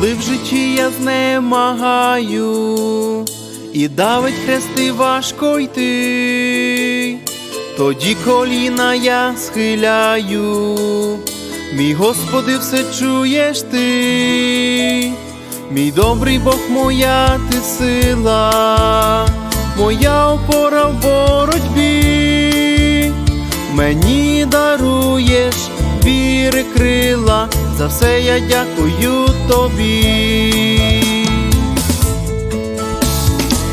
Коли в житті я знемагаю, і давить хрести важко йти, тоді коліна я схиляю, мій Господи, все чуєш ти, мій добрий Бог, моя ти сила, моя опора в боротьбі, мені даруєш віри крила, за все я дякую тобі.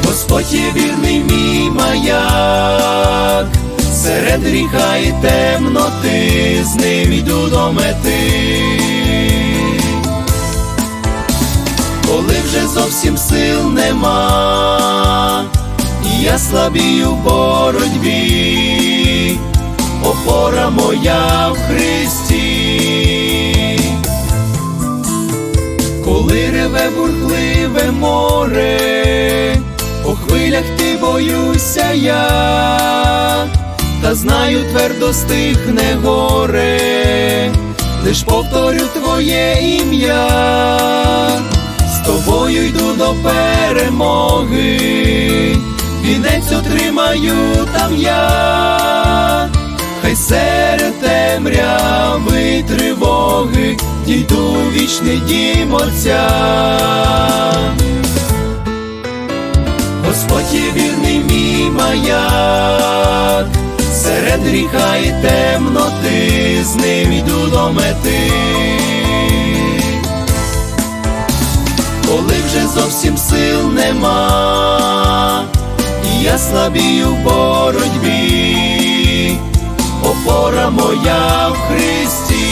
Господь є вірний мій маяк, серед гріха і темноти, з ним йду до мети. Коли вже зовсім сил нема, і я слабію в боротьбі, опора моя в Христі. Коли реве бурхливе море, по хвилях ти боюся я, та знаю, твердо стихне горе, лиш повторю твоє ім'я, з тобою йду до перемоги, вінець отримаю там я, серед темряви тривоги дійду вічний дім Отця. Господь є вірний мій маяк, серед гріха і темноти, з ним йду до мети. Коли вже зовсім сил нема, і я слабію в боротьбі, опора моя в Христі.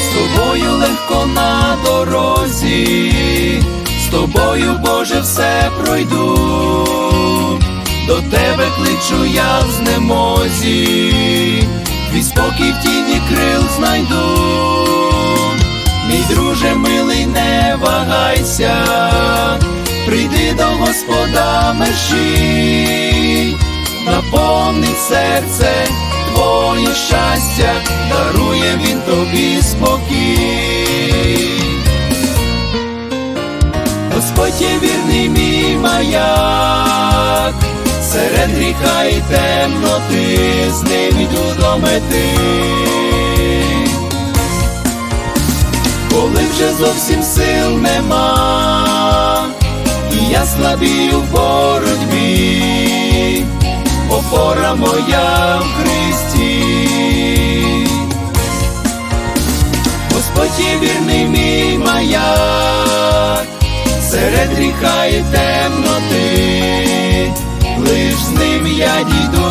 З тобою легко на дорозі, з тобою, Боже, все пройду, до тебе кличу я в знемозі, спокій в тіні крил знайду, мій друже милий, не вагайся, прийди до Господа мерщій, наповнить серце твоє щастя, дарує він тобі спокій. Господь є вірний мій маяк, серед гріха і темноти, з ним йду до мети. Коли вже зовсім сил нема, і я слабію в боротьбі, опора моя в Христі. Господь є вірний мій маяк, серед гріха і темноти, лиш з ним